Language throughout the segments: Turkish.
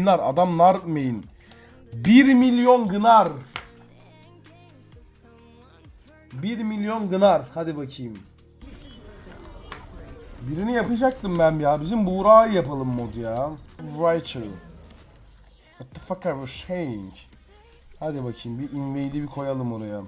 Gınar adam nar main. 1 milyon gınar. 1 milyon gınar. Hadi bakayım. Birini yapacaktım ben ya. Bizim Buğra'yı yapalım mod ya. Rachel. What the fuck are you saying? Hadi bakayım bir invade'i bir koyalım oraya.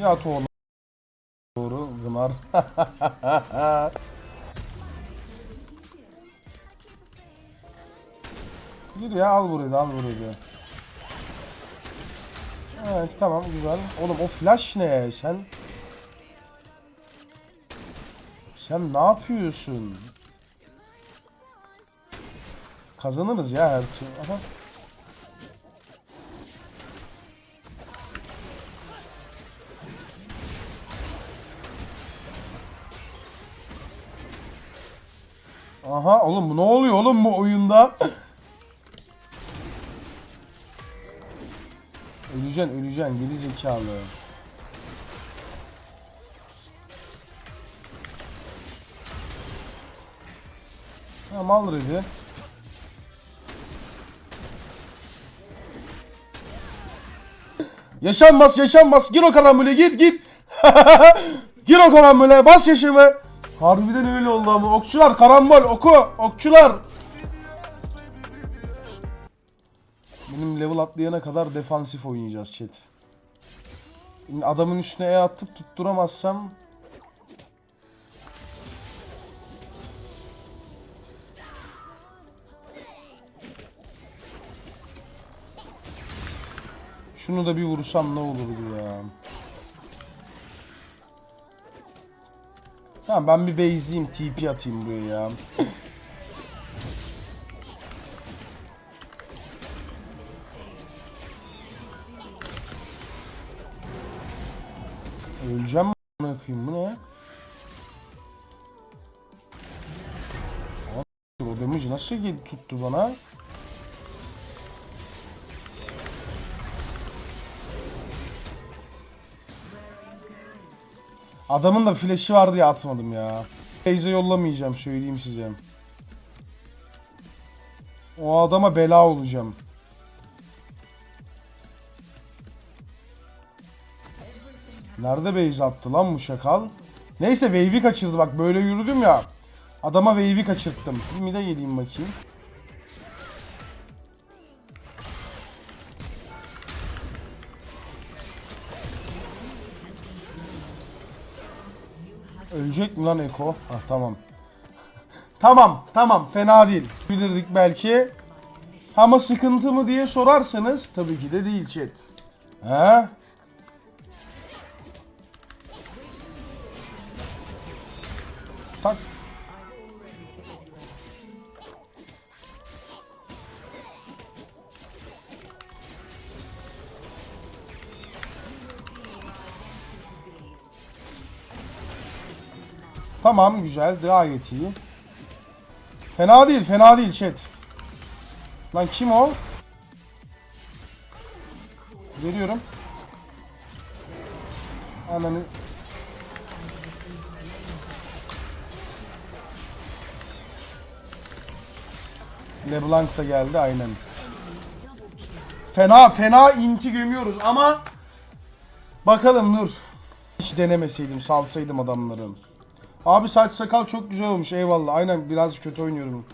Yat oğlum. Doğru Gınar. Gir ya al burayı da al burayı da. Evet tamam güzel. Oğlum o flash ne sen? Sen ne yapıyorsun? Kazanırız ya her türlü. Aha oğlum ne oluyor oğlum bu oyunda? öleceksin öleceksin geri zekalı. Tamam al ready. Yaşanmaz yaşanmaz gir o karambole gir gir. gir o karambole bas yaşamı. Harbiden öyle oldu ama okçular karambol oku okçular. Benim level atlayana kadar defansif oynayacağız chat. Adamın üstüne E atıp tutturamazsam Şunu da bir vursam ne olurdu ya. Tamam ben bir base'leyeyim TP atayım buraya ya. Öleceğim mi koyayım bu ne? O damage nasıl tuttu bana? Adamın da flash'i vardı ya atmadım ya. Teyze yollamayacağım söyleyeyim size. O adama bela olacağım. Nerede base attı lan bu şakal? Neyse wave'i kaçırdı bak böyle yürüdüm ya. Adama wave'i kaçırttım. Bir mide geleyim bakayım. Ölecek mi lan Eko? Ah tamam. tamam tamam fena değil. Bilirdik belki. Ama sıkıntı mı diye sorarsanız tabii ki de değil chat. He? Tamam güzel gayet iyi. Fena değil fena değil chat. Lan kim o? Veriyorum. Ananı. LeBlanc da geldi aynen. Fena fena inti gömüyoruz ama bakalım dur. Hiç denemeseydim salsaydım adamların. Abi saç sakal çok güzel olmuş eyvallah. Aynen biraz kötü oynuyorum.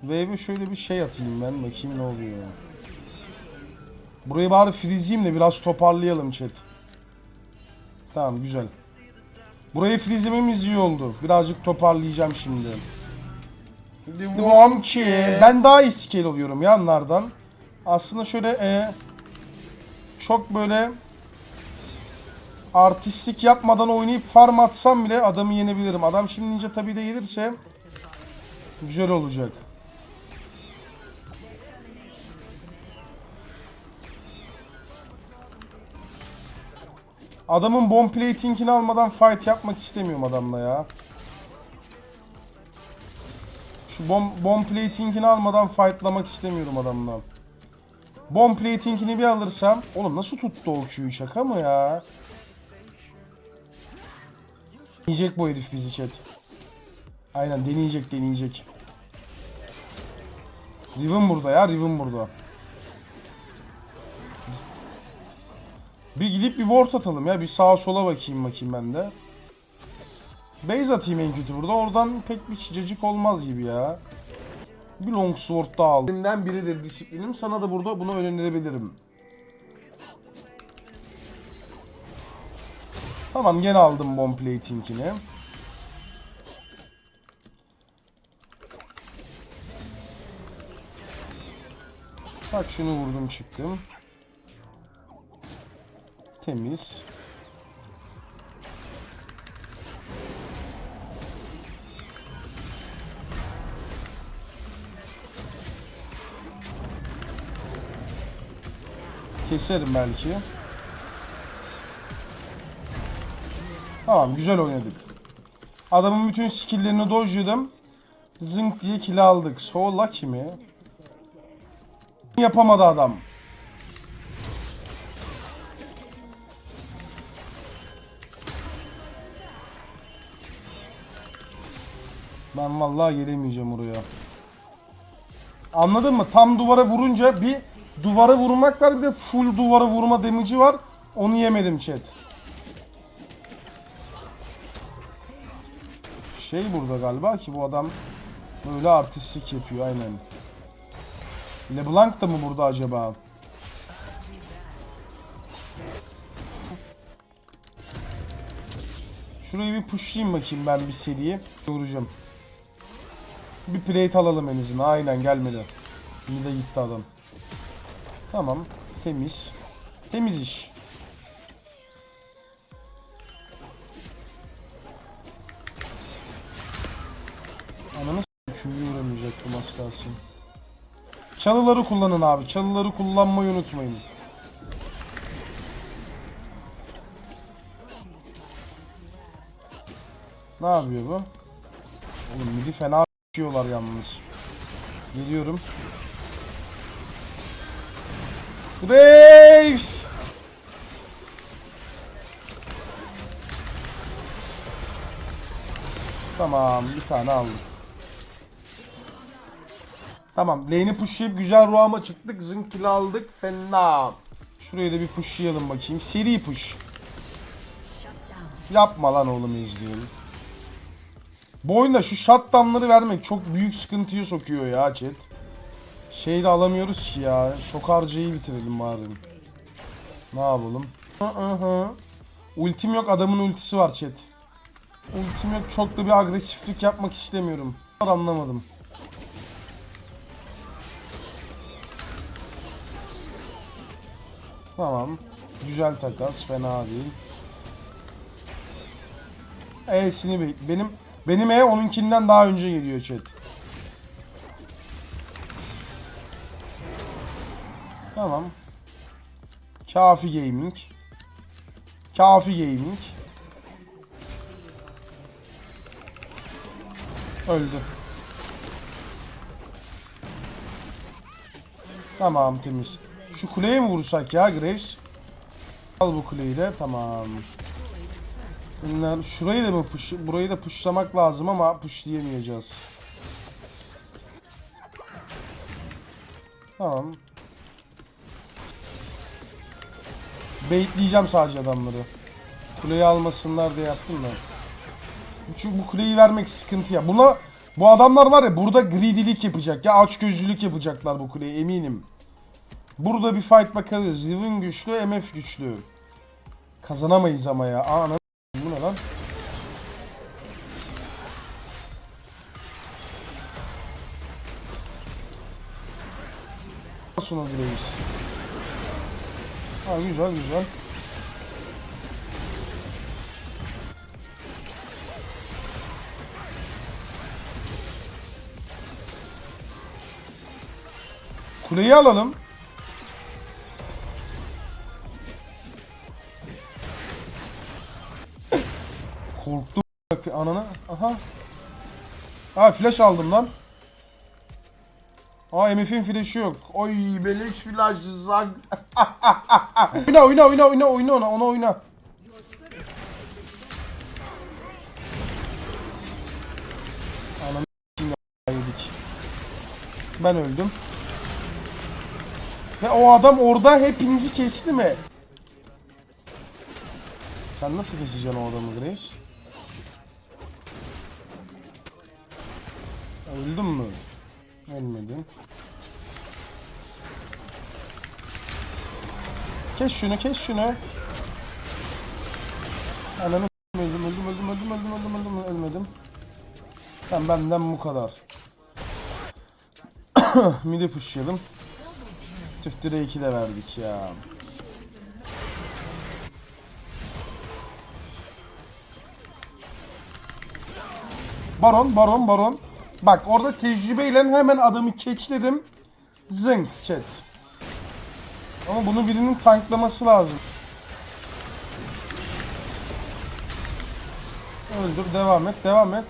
Wave'e şöyle bir şey atayım ben bakayım ne oluyor. Burayı bari freezeyim de biraz toparlayalım chat. Tamam güzel. Burayı freezememiz iyi oldu. Birazcık toparlayacağım şimdi. Devam ki ben daha iyi scale oluyorum yanlardan. Aslında şöyle e, çok böyle artistlik yapmadan oynayıp farm atsam bile adamı yenebilirim. Adam şimdi ninja tabi de gelirse güzel olacak. Adamın bomb plating'ini almadan fight yapmak istemiyorum adamla ya. Şu bomb, bomb plating'ini almadan fightlamak istemiyorum adamla. Bomb plating'ini bir alırsam. Oğlum nasıl tuttu o Q'yu şaka mı ya? Deneyecek bu herif bizi chat. Aynen deneyecek deneyecek. Riven burada ya Riven burada. Bir gidip bir ward atalım ya. Bir sağa sola bakayım bakayım ben de. Base atayım en kötü burada. Oradan pek bir cacık olmaz gibi ya. Bir longsword daha aldım. Elimden biridir disiplinim. Sana da burada bunu önerebilirim. Tamam gene aldım bomb plating'ini. Bak şunu vurdum çıktım. Temiz. Keserim belki. Tamam güzel oynadık. Adamın bütün skill'lerini dojladım. Zınk diye kill aldık. So lucky mi? Yapamadı adam. Ben vallahi gelemeyeceğim oraya. Anladın mı? Tam duvara vurunca bir duvara vurmak var bir de full duvara vurma damage'i var. Onu yemedim chat. Şey burada galiba ki bu adam böyle artistlik yapıyor aynen. LeBlanc da mı burada acaba? Şurayı bir pushlayayım bakayım ben bir seriye. Vuracağım. Bir plate alalım en azından. Aynen gelmedi. Bir de gitti adam. Tamam. Temiz. Temiz iş. Kalsın. Çalıları kullanın abi. Çalıları kullanmayı unutmayın. Ne yapıyor bu? Oğlum midi fena yiyorlar yalnız. Geliyorum. Graves! Tamam bir tane aldım. Tamam lane'i pushlayıp güzel ruhama çıktık. Zınk kill aldık. Fena. Şurayı da bir pushlayalım bakayım. Seri push. Yapma lan oğlum izleyelim. Bu oyunda şu shutdown'ları vermek çok büyük sıkıntıya sokuyor ya chat. Şey de alamıyoruz ki ya. Şok harcayı bitirelim bari. Ne yapalım? Hı hı. Ultim yok adamın ultisi var chat. Ultim yok çok da bir agresiflik yapmak istemiyorum. Anlamadım. Tamam. Güzel takas. Fena değil. E'sini bek. Benim benim E onunkinden daha önce geliyor chat. Tamam. Kafi Gaming. Kafi Gaming. Öldü. Tamam temiz. Şu kuleye mi vursak ya Graves? Al bu kuleyi de tamam. Bunlar şurayı da mı push, burayı da pushlamak lazım ama pushlayamayacağız. Tamam. Baitleyeceğim sadece adamları. Kuleyi almasınlar diye yaptım da. Çünkü bu kuleyi vermek sıkıntı ya. Buna bu adamlar var ya burada greedy'lik yapacak ya açgözlülük yapacaklar bu kuleye eminim. Burada bir fight bakarız. Riven güçlü, MF güçlü. Kazanamayız ama ya. Aa, bu ne lan? Nasıl Graves? Ha güzel güzel. Kuleyi alalım. Ha flash aldım lan. Aa MF'in flash'ı yok. Oy beleş flash zag. oyna oyna oyna oyna oyna ona ona oyna. Ben öldüm. Ve o adam orada hepinizi kesti mi? Sen nasıl keseceksin o adamı Graves? Öldün mü? Ölmedin. Kes şunu, kes şunu. Ananı öldüm, öldüm, öldüm, öldüm, öldüm, öldüm, öldüm, ölmedim. Tamam benden bu kadar. Midi pushlayalım. Tüftüre 2 de verdik ya. Baron, baron, baron. Bak orada tecrübeyle hemen adamı keçledim. Zınk chat. Ama bunu birinin tanklaması lazım. Öldür, devam et, devam et.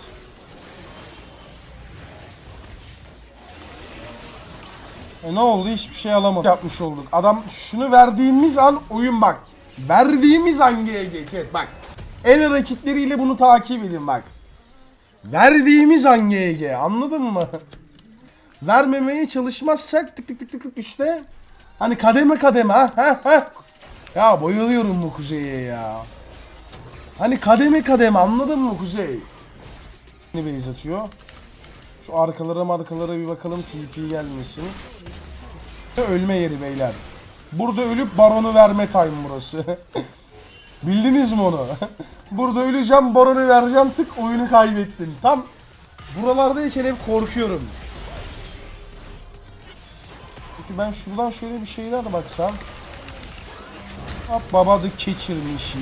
E ne oldu? Hiçbir şey alamadık. Yapmış olduk. Adam şunu verdiğimiz an oyun bak. Verdiğimiz an GG chat bak. El hareketleriyle bunu takip edin bak. Verdiğimiz an GG anladın mı? Vermemeye çalışmazsak tık tık tık tık tık işte. Hani kademe kademe ha ha ha. Ya bayılıyorum bu kuzeye ya. Hani kademe kademe anladın mı kuzey? Ne base atıyor? Şu arkalara markalara bir bakalım TP gelmesin. Ölme yeri beyler. Burada ölüp baronu verme time burası. Bildiniz mi onu? Burada öleceğim baronu vereceğim tık oyunu kaybettin. Tam buralardayken hep korkuyorum. Peki ben şuradan şöyle bir şeyler baksam. Hop babadı keçirmişim.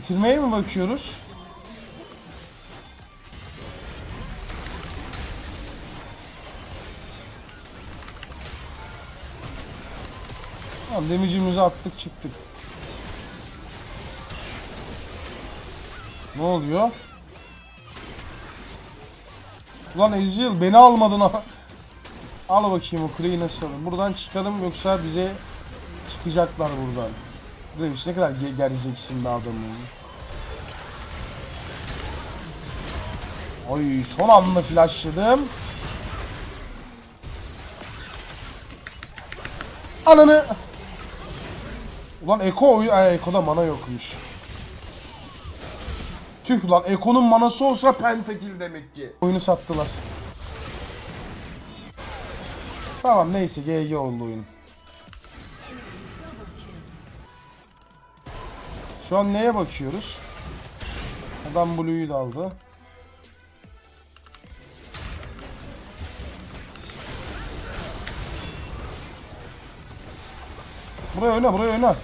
Bitirmeye mi bakıyoruz? Tamam demicimizi attık çıktık. Ne oluyor? Ulan Ezreal beni almadın ha. Al bakayım o kuleyi nasıl alın. Buradan çıkalım yoksa bize çıkacaklar buradan. Graves ne kadar ge- gerizeksin be adamım. Oy son anda flashladım. Ananı. Ulan Eko Ay, Eko'da mana yokmuş. Tüh lan Eko'nun manası olsa pentakil demek ki. Oyunu sattılar. Tamam neyse GG oldu oyun. Şu an neye bakıyoruz? Adam Blue'yu da aldı. Buraya oyna, buraya oyna.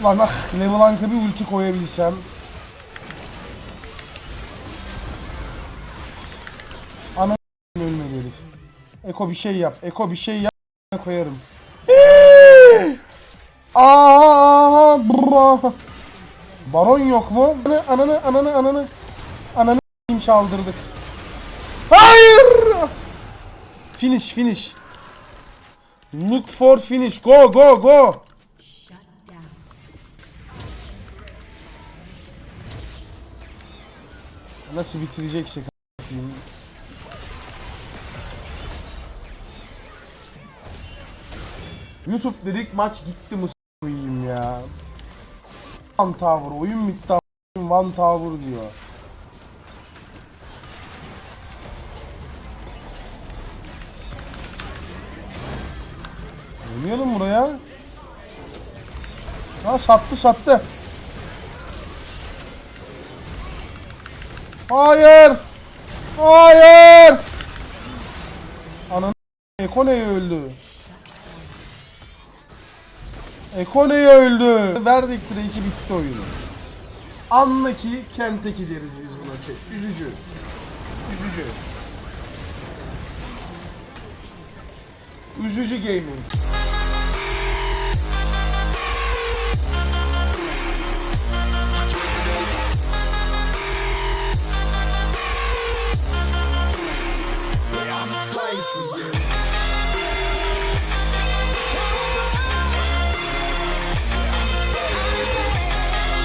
Ulan ah, Leblanc'a bir ulti koyabilsem. Eko bir şey yap. Eko bir şey yap. koyarım. Aa, bra. Baron yok mu? Ananı ananı ananı ananı ananı çaldırdık. Hayır! Finish finish. Look for finish. Go go go. Nasıl bitireceksek YouTube dedik maç gitti mi s**eyim ya. One Tower oyun bitti One Tower diyor. Oynayalım buraya. Ha sattı sattı. Hayır. Hayır. Ananı Ekone'yi öldü. Ekole'yi öldü. Verdik 3 2 bitti oyunu. Anla ki Kenteki deriz biz buna ki. Üzücü. Üzücü. Üzücü gaming. slave.